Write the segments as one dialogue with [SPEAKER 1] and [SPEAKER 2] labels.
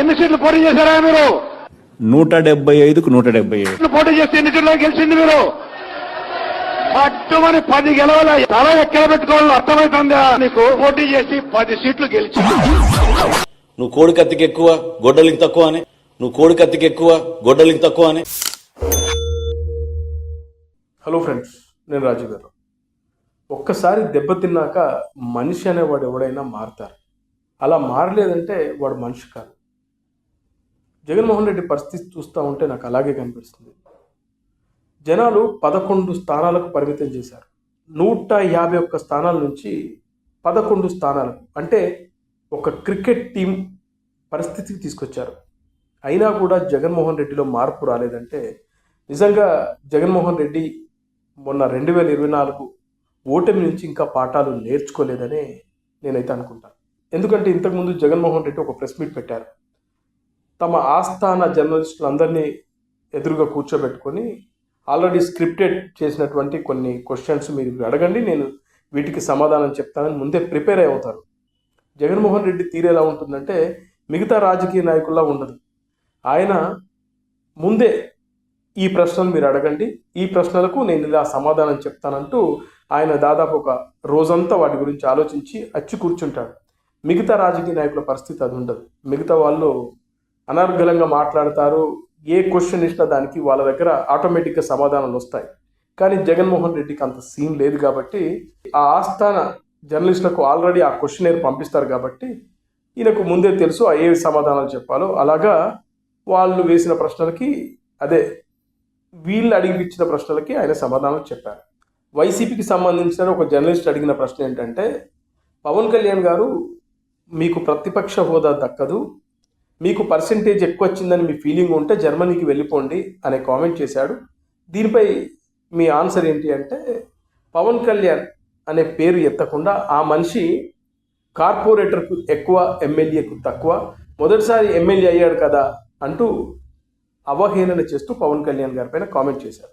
[SPEAKER 1] ఎన్ని సీట్లు పోటీ చేశారా మీరు?
[SPEAKER 2] నూట డెబ్బై ఐదుకు నూట డెబ్బై ఐదు
[SPEAKER 1] పోటీ చేస్తే ఎన్ని సీట్లు గెలిచింది మీరు? పట్టుమని పది గెలవల తల ఎక్కడ పెట్టుకోవాలో అర్థమవుతుందా నీకు పోటీ చేసి పది సీట్లు గెలిచింది.
[SPEAKER 3] నువ్వు కోడి కత్తికి ఎక్కువ గొడ్డలికి తక్కువ అని. నువ్వు కోడి కత్తికి ఎక్కువ గొడ్డలికి తక్కువ అని.
[SPEAKER 4] హలో ఫ్రెండ్స్ నేను రాజు గారు. ఒక్కసారి దెబ్బతిన్నాక మనిషి అనేవాడు ఎవడైనా మారుతారు. అలా మారలేదంటే వాడు మనిషి కాదు. జగన్మోహన్ రెడ్డి పరిస్థితి చూస్తూ ఉంటే నాకు అలాగే కనిపిస్తుంది. జనాలు పదకొండు స్థానాలకు పరిమితం చేశారు. నూట యాభై ఒక్క స్థానాల నుంచి పదకొండు స్థానాలకు అంటే ఒక క్రికెట్ టీం పరిస్థితికి తీసుకొచ్చారు. అయినా కూడా జగన్మోహన్ రెడ్డిలో మార్పు రాలేదంటే నిజంగా జగన్మోహన్ రెడ్డి మొన్న రెండు వేల ఇరవై నాలుగు ఓటమి నుంచి ఇంకా పాఠాలు నేర్చుకోలేదని నేనైతే అనుకుంటాను. ఎందుకంటే ఇంతకుముందు జగన్మోహన్ రెడ్డి ఒక ప్రెస్ మీట్ పెట్టారు. తమ ఆస్థాన జర్నలిస్టులందరినీ ఎదురుగా కూర్చోబెట్టుకొని ఆల్రెడీ స్క్రిప్టెడ్ చేసినటువంటి కొన్ని క్వశ్చన్స్ మీరు అడగండి నేను వీటికి సమాధానం చెప్తానని ముందే ప్రిపేర్ అయి అవుతారు. జగన్మోహన్ రెడ్డి తీరేలా ఎలా ఉంటుందంటే మిగతా రాజకీయ నాయకుల్లా ఉండదు. ఆయన ముందే ఈ ప్రశ్నలు మీరు అడగండి ఈ ప్రశ్నలకు నేను ఇలా సమాధానం చెప్తానంటూ ఆయన దాదాపు ఒక రోజంతా వాటి గురించి ఆలోచించి అచ్చి కూర్చుంటాడు. మిగతా రాజకీయ నాయకుల పరిస్థితి అది ఉండదు. మిగతా వాళ్ళు అనర్గళంగా మాట్లాడతారు. ఏ క్వశ్చన్ ఇచ్చినా దానికి వాళ్ళ దగ్గర ఆటోమేటిక్గా సమాధానాలు వస్తాయి. కానీ జగన్మోహన్ రెడ్డికి అంత సీన్ లేదు కాబట్టి ఆ ఆస్థాన జర్నలిస్టులకు ఆల్రెడీ ఆ క్వశ్చన్ పంపిస్తారు కాబట్టి ఈయనకు ముందే తెలుసు ఏ సమాధానాలు చెప్పాలో. అలాగా వాళ్ళు వేసిన ప్రశ్నలకి అదే వీళ్ళు అడిగిపించిన ప్రశ్నలకి ఆయన సమాధానం చెప్పారు. వైసీపీకి సంబంధించిన ఒక జర్నలిస్ట్ అడిగిన ప్రశ్న ఏంటంటే పవన్ కళ్యాణ్ గారు మీకు ప్రతిపక్ష హోదా దక్కదు. మీకు పర్సంటేజ్ ఎక్కువ వచ్చిందని మీ ఫీలింగ్ ఉంటే జర్మనీకి వెళ్ళిపోండి అనే కామెంట్ చేశాడు. దీనిపై మీ ఆన్సర్ ఏంటి అంటే పవన్ కళ్యాణ్ అనే పేరు ఎత్తకుండా ఆ మనిషి కార్పొరేటర్కు ఎక్కువ ఎమ్మెల్యేకు తక్కువ మొదటిసారి ఎమ్మెల్యే అయ్యాడు కదా అంటూ అవహేళన చేస్తూ పవన్ కళ్యాణ్ గారిపైన కామెంట్ చేశారు.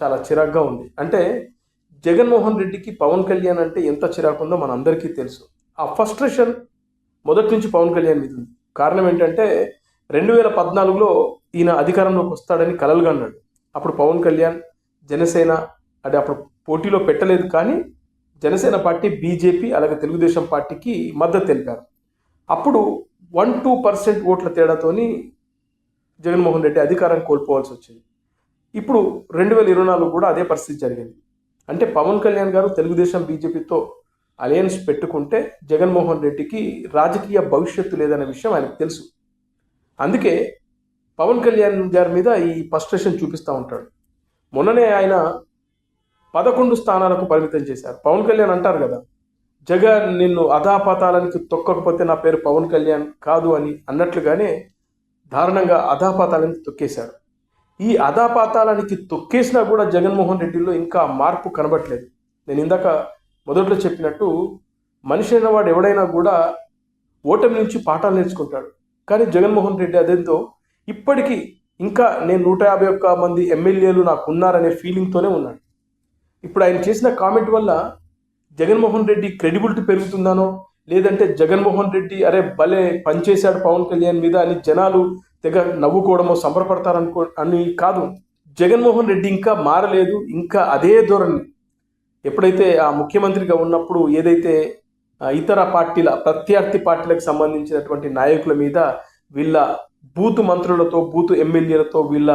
[SPEAKER 4] చాలా చిరాగ్గా ఉంది. అంటే జగన్మోహన్ రెడ్డికి పవన్ కళ్యాణ్ అంటే ఎంత చిరాకు ఉందో మనందరికీ తెలుసు. ఆ ఫస్ట్రేషన్ మొదటి నుంచి పవన్ కళ్యాణ్ మీద ఉంది. కారణం ఏంటంటే రెండు వేల పద్నాలుగులో ఈయన అధికారంలోకి వస్తాడని కలలుగా అన్నాడు. అప్పుడు పవన్ కళ్యాణ్ జనసేన అంటే అప్పుడు పోటీలో పెట్టలేదు కానీ జనసేన పార్టీ బీజేపీ అలాగే తెలుగుదేశం పార్టీకి మద్దతు తెలిపారు. అప్పుడు వన్ టూ పర్సెంట్ ఓట్ల తేడాతోని జగన్మోహన్ రెడ్డి అధికారం కోల్పోవాల్సి వచ్చింది. ఇప్పుడు రెండు వేల ఇరవై నాలుగు కూడా అదే పరిస్థితి జరిగింది. అంటే పవన్ కళ్యాణ్ గారు తెలుగుదేశం బీజేపీతో అలయన్స్ పెట్టుకుంటే జగన్మోహన్ రెడ్డికి రాజకీయ భవిష్యత్తు లేదనే విషయం ఆయనకు తెలుసు. అందుకే పవన్ కళ్యాణ్ గారి మీద ఈ ఫస్ట్రేషన్ చూపిస్తూ ఉంటాడు. మొన్ననే ఆయన పదకొండు స్థానాలకు పరిమితం చేశారు. పవన్ కళ్యాణ్ అంటారు కదా జగన్ నిన్ను అధాపాతాలనికి తొక్కకపోతే నా పేరు పవన్ కళ్యాణ్ కాదు అని అన్నట్లుగానే దారుణంగా అధాపాతాలని తొక్కేశారు. ఈ అధాపాతాలానికి తొక్కేసినా కూడా జగన్మోహన్ రెడ్డిలో ఇంకా మార్పు కనబట్లేదు నేను ఇందాక మొదట్లో చెప్పినట్టు మనిషి అయిన వాడు ఎవడైనా కూడా ఓటమి నుంచి పాఠాలు నేర్చుకుంటాడు. కానీ జగన్మోహన్ రెడ్డి అదేంతో ఇప్పటికీ ఇంకా నేను నూట యాభై ఒక్క మంది ఎమ్మెల్యేలు నాకు ఉన్నారనే ఫీలింగ్తోనే ఉన్నాడు. ఇప్పుడు ఆయన చేసిన కామెంట్ వల్ల జగన్మోహన్ రెడ్డి క్రెడిబిలిటీ పెరుగుతుందానో లేదంటే జగన్మోహన్ రెడ్డి అరే భలే పనిచేశాడు పవన్ కళ్యాణ్ మీద అని జనాలు తెగ నవ్వుకోవడమో సంబరపడతారనుకో అని కాదు. జగన్మోహన్ రెడ్డి ఇంకా మారలేదు ఇంకా అదే ధోరణి. ఎప్పుడైతే ఆ ముఖ్యమంత్రిగా ఉన్నప్పుడు ఏదైతే ఇతర పార్టీల ప్రత్యర్థి పార్టీలకు సంబంధించినటువంటి నాయకుల మీద వీళ్ళ బూతు మంత్రులతో బూత్ ఎమ్మెల్యేలతో వీళ్ళ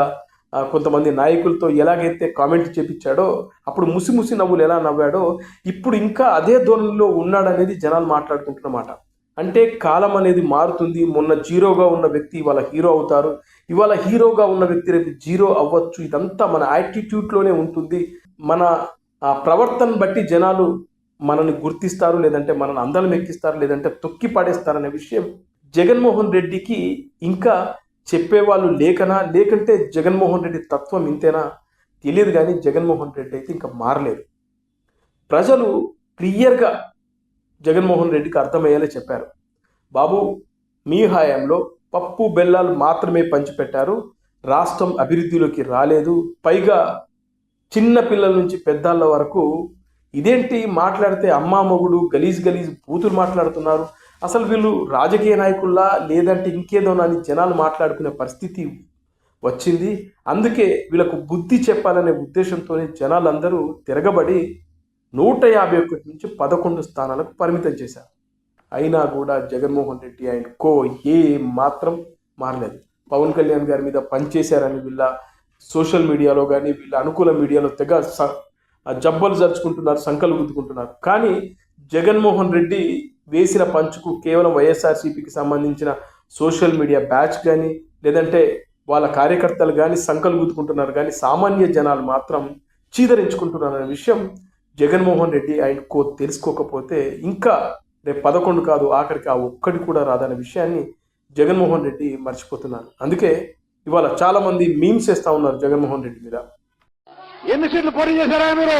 [SPEAKER 4] కొంతమంది నాయకులతో ఎలాగైతే కామెంట్ చేపించాడో అప్పుడు ముసి ముసి నవ్వులు ఎలా నవ్వాడో ఇప్పుడు ఇంకా అదే ధోరణిలో ఉన్నాడనేది జనాలు మాట్లాడుకుంటున్నమాట అంటే కాలం అనేది మారుతుంది. మొన్న జీరోగా ఉన్న వ్యక్తి ఇవాళ హీరో అవుతారు. ఇవాళ హీరోగా ఉన్న వ్యక్తి రేపు జీరో అవ్వచ్చు. ఇదంతా మన యాటిట్యూడ్లోనే ఉంటుంది. మన ఆ ప్రవర్తన బట్టి జనాలు మనల్ని గుర్తిస్తారు. లేదంటే మనల్ని అందలం ఎక్కిస్తారు. లేదంటే తొక్కి పాడేస్తారు అనే విషయం జగన్మోహన్ రెడ్డికి ఇంకా చెప్పేవాళ్ళు లేకనా? లేకంటే జగన్మోహన్ రెడ్డి తత్వం ఇంతేనా? తెలియదు కానీ జగన్మోహన్ రెడ్డి అయితే ఇంకా మారలేదు. ప్రజలు క్లియర్గా జగన్మోహన్ రెడ్డికి అర్థమయ్యేలా చెప్పారు. బాబు మీ హయాంలో పప్పు బెల్లాలు మాత్రమే పంచిపెట్టారు. రాష్ట్రం అభివృద్ధిలోకి రాలేదు. పైగా చిన్న పిల్లల నుంచి పెద్దాళ్ళ వరకు ఇదేంటి మాట్లాడితే అమ్మా మొగుడు గలీజ్ గలీజ్ బూతులు మాట్లాడుతున్నారు. అసలు వీళ్ళు రాజకీయ నాయకుల్లా లేదంటే ఇంకేదోనని అని జనాలు మాట్లాడుకునే పరిస్థితి వచ్చింది. అందుకే వీళ్ళకు బుద్ధి చెప్పాలనే ఉద్దేశంతోనే జనాలందరూ తిరగబడి నూట యాభై ఒకటి నుంచి పదకొండు స్థానాలకు పరిమితం చేశారు. అయినా కూడా జగన్మోహన్ రెడ్డి అండ్ కో ఏ మాత్రం మారలేదు. పవన్ కళ్యాణ్ గారి మీద పనిచేశారని వీళ్ళ సోషల్ మీడియాలో కానీ వీళ్ళ అనుకూల మీడియాలో తెగ స- జబ్బలు జరుచుకుంటున్నారు సంకలు గుద్దుకుంటున్నారు. కానీ జగన్మోహన్ రెడ్డి వేసిన పంచుకు కేవలం వైఎస్ఆర్సీపీకి సంబంధించిన సోషల్ మీడియా బ్యాచ్ కానీ లేదంటే వాళ్ళ కార్యకర్తలు కానీ సంకలు గుద్దుకుంటున్నారు. కానీ సామాన్య జనాలు మాత్రం చీదరించుకుంటున్నారు అనే విషయం జగన్మోహన్ రెడ్డి ఆయన కో తెలుసుకోకపోతే ఇంకా రేపు పదకొండు కాదు ఆఖరికి ఆ ఒక్కటి కూడా రాదనే విషయాన్ని జగన్మోహన్ రెడ్డి మర్చిపోతున్నారు. అందుకే ఇవాళ చాలా మంది మీమ్స్ చేస్తా ఉన్నారు జగన్మోహన్ రెడ్డి మీద.
[SPEAKER 1] ఎన్ని సీట్లు పోటీ చేశారా మీరు?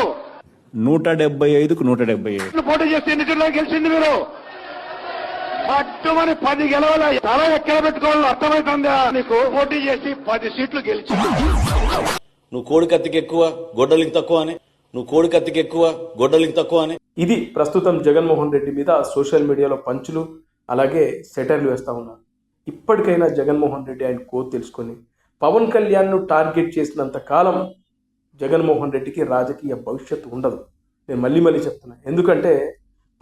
[SPEAKER 2] నూట డెబ్బై ఐదుకు నూట డెబ్బై
[SPEAKER 1] సీట్లు పోటీ చేస్తే ఎన్ని సీట్లు గెలిచింది మీరు? పట్టుమని పది గెలవాల? తల ఎక్కడ పెట్టుకోవాలో అర్థమవుతుందా? నీకు పోటీ చేసి పది సీట్లు గెలిచి
[SPEAKER 3] నువ్వు కోడి కత్తికి ఎక్కువ గొడ్డలికి తక్కువ అని. నువ్వు కోడి కత్తికి ఎక్కువ గొడ్డలికి తక్కువ అని.
[SPEAKER 4] ఇది ప్రస్తుతం జగన్మోహన్ రెడ్డి మీద సోషల్ మీడియాలో పంచులు అలాగే సెటర్లు వేస్తా ఉన్నారు. ఇప్పటికైనా జగన్మోహన్ రెడ్డి ఆయన కో తెలుసుకొని పవన్ కళ్యాణ్ను టార్గెట్ చేసినంత కాలం జగన్మోహన్ రెడ్డికి రాజకీయ భవిష్యత్తు ఉండదు. నేను మళ్ళీ మళ్ళీ చెప్తున్నా. ఎందుకంటే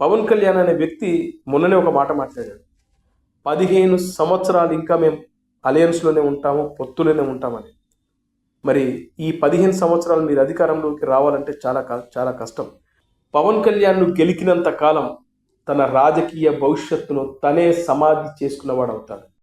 [SPEAKER 4] పవన్ కళ్యాణ్ అనే వ్యక్తి మొన్ననే ఒక మాట మాట్లాడాడు. పదిహేను సంవత్సరాలు ఇంకా మేము అలయన్స్లోనే ఉంటాము పొత్తులోనే ఉంటామని. మరి ఈ పదిహేను సంవత్సరాలు మీరు అధికారంలోకి రావాలంటే చాలా క- చాలా కష్టం. పవన్ కళ్యాణ్ను గెలికినంత కాలం తన రాజకీయ భవిష్యత్తును తనే సమాధి చేసుకున్నవాడు అవుతాడు